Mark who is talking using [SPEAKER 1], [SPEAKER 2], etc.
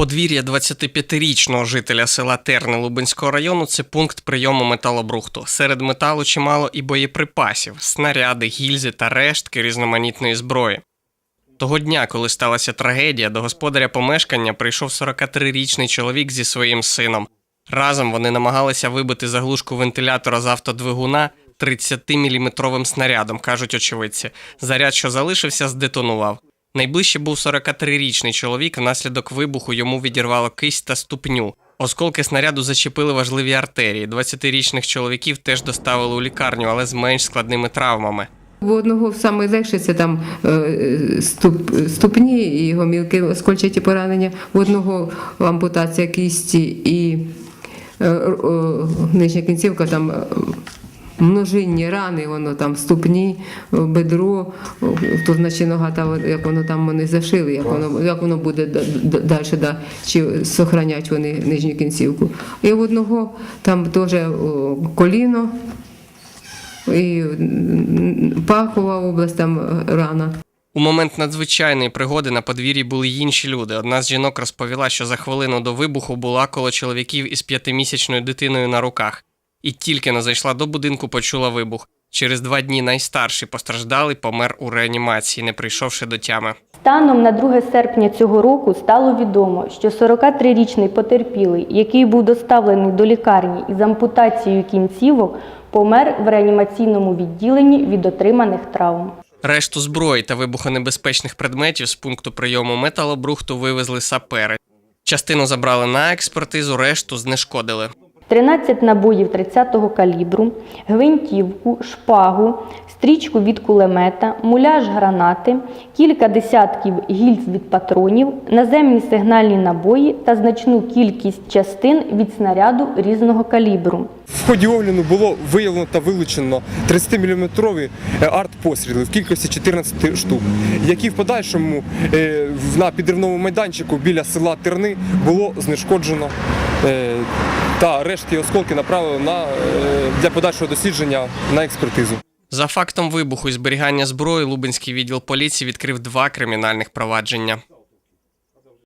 [SPEAKER 1] Подвір'я 25-річного жителя села Терни Лубенського району це пункт прийому металобрухту. Серед металу чимало і боєприпасів, снаряди, гільзи та рештки різноманітної зброї. Того дня, коли сталася трагедія, до господаря помешкання прийшов 43-річний чоловік зі своїм сином. Разом вони намагалися вибити заглушку вентилятора з автодвигуна 30-мм снарядом, кажуть очевидці. Заряд, що залишився, здетонував. Найближче був 43-річний чоловік. Внаслідок вибуху йому відірвало кисть та ступню. Осколки снаряду зачепили важливі артерії. 20-річних чоловіків теж доставили у лікарню, але з менш складними травмами.
[SPEAKER 2] В одного саме легше це там е, ступ, ступні і гомілки оскольчаті поранення, в одного ампутація кісті і е, е, нижня кінцівка там. Множинні рани, воно там ступні, бедро, то значить нога, та як воно там вони зашили, як воно, як воно буде далі, да, чи сохранять вони нижню кінцівку. І в одного там теж коліно, і Пахова область там е, рана.
[SPEAKER 1] У момент надзвичайної пригоди на подвір'ї були й інші люди. Одна з жінок розповіла, що за хвилину до вибуху була коло чоловіків із п'ятимісячною дитиною на руках, і тільки не зайшла до будинку, почула вибух. Через два дні найстарший постраждалий помер у реанімації, не прийшовши до тями.
[SPEAKER 3] Станом на 2 серпня цього року стало відомо, що 43-річний потерпілий, який був доставлений до лікарні із ампутацією кінцівок, помер в реанімаційному відділенні від отриманих травм.
[SPEAKER 1] Решту зброї та вибухонебезпечних предметів з пункту прийому металобрухту вивезли сапери. Частину забрали на експертизу, решту знешкодили.
[SPEAKER 3] 13 набоїв 30-го калібру, гвинтівку, шпагу, стрічку від кулемета, муляж гранати, кілька десятків гільз від патронів, наземні сигнальні набої та значну кількість частин від снаряду різного калібру.
[SPEAKER 4] В ході огляду було виявлено та вилучено 30-мм арт-постріли в кількості 14 штук, які в подальшому е, на підривному майданчику біля села Терни було знешкоджено. е, Та рештки осколки направили на, е, для подальшого дослідження на експертизу.
[SPEAKER 1] За фактом вибуху і зберігання зброї Лубенський відділ поліції відкрив два кримінальних провадження.